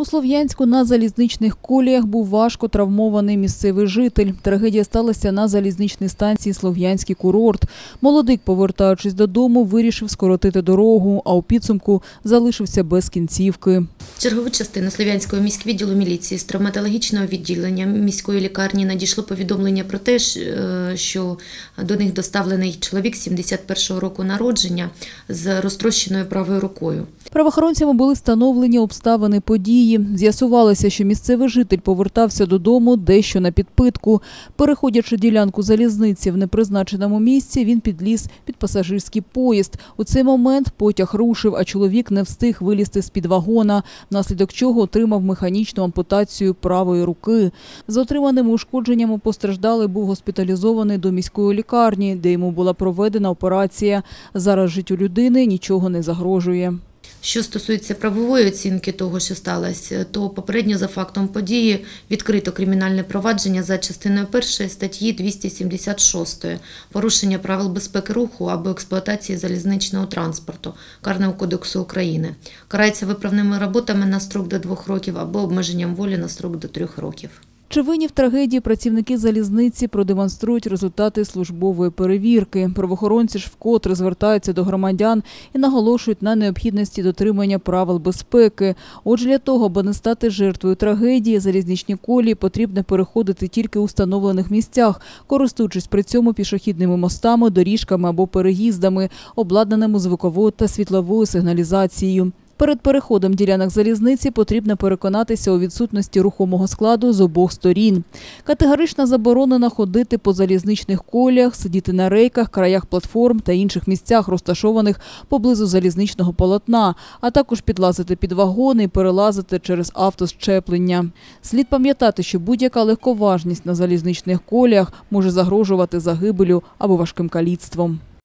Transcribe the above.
У Слов'янську на залізничних коліях був важко травмований місцевий житель. Трагедія сталася на залізничній станції Слов'янський курорт. Молодик, повертаючись додому, вирішив скоротити дорогу, а у підсумку залишився без кінцівки. Чергову частину Слов'янського міськвідділу міліції з травматологічного відділення міської лікарні надійшло повідомлення про те, е, що до них доставлений чоловік 71-го року народження з розтрощеною правою рукою. Правоохоронцями були встановлені обставини події. З'ясувалося, що місцевий житель повертався додому дещо на підпитку. Переходячи ділянку залізниці в непризначеному місці, він підліз під пасажирський поїзд. У цей момент потяг рушив, а чоловік не встиг вилізти з-під вагона, внаслідок чого отримав механічну ампутацію правої руки. З отриманими ушкодженнями постраждалий був госпіталізований до міської лікарні, де йому була проведена операція. Зараз життю людини нічого не загрожує. Що стосується правової оцінки того, що сталося, то попередньо за фактом події відкрито кримінальне провадження за частиною першої статті 276 порушення правил безпеки руху або експлуатації залізничного транспорту Карного кодексу України. Карається виправними роботами на строк до двох років або обмеженням волі на строк до трьох років. Чи винні в трагедії працівники залізниці продемонструють результати службової перевірки? Правоохоронці ж вкотре звертаються до громадян і наголошують на необхідності дотримання правил безпеки. Отже, для того, аби не стати жертвою трагедії, залізничні колії потрібно переходити тільки у встановлених місцях, користуючись при цьому пішохідними мостами, доріжками або переїздами, обладнаними звуковою та світловою сигналізацією. Перед переходом ділянок залізниці потрібно переконатися у відсутності рухомого складу з обох сторін. Категорично заборонено ходити по залізничних коліях, сидіти на рейках, краях платформ та інших місцях, розташованих поблизу залізничного полотна, а також підлазити під вагони і перелазити через автощеплення. Слід пам'ятати, що будь-яка легковажність на залізничних коліях може загрожувати загибелю або важким каліцтвом.